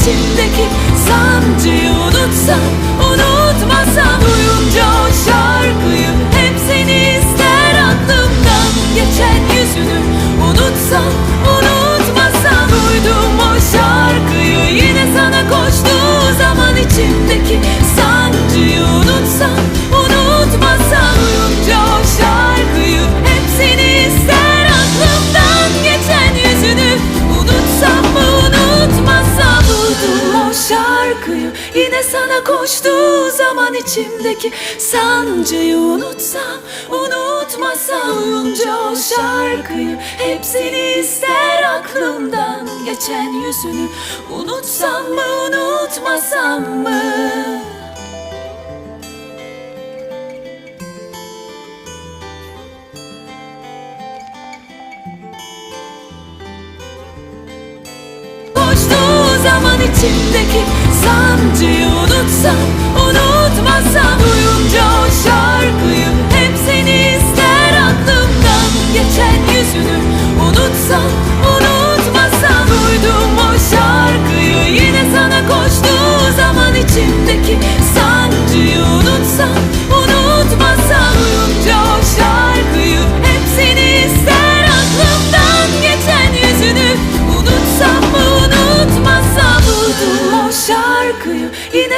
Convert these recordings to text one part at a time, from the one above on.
içimdeki sancıyı unutsam Yine sana koştuğu zaman içimdeki sancıyı unutsam Unutmasam duyunca o şarkıyı Hep seni ister aklımdan geçen yüzünü Unutsam mı unutmasam mı? Zaman içimdeki sancıyı unutsam Unutmasam duyunca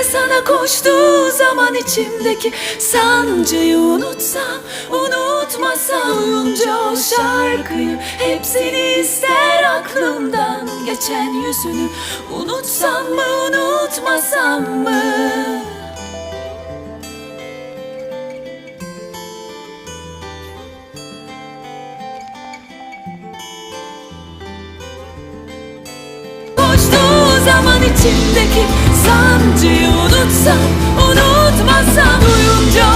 sana koştuğu zaman içimdeki sancıyı unutsam Unutmasam duyunca o şarkıyı Hep seni ister aklımdan geçen yüzünü Unutsam mı unutmasam mı içimdeki sancıyı unutsam Unutmasam duyunca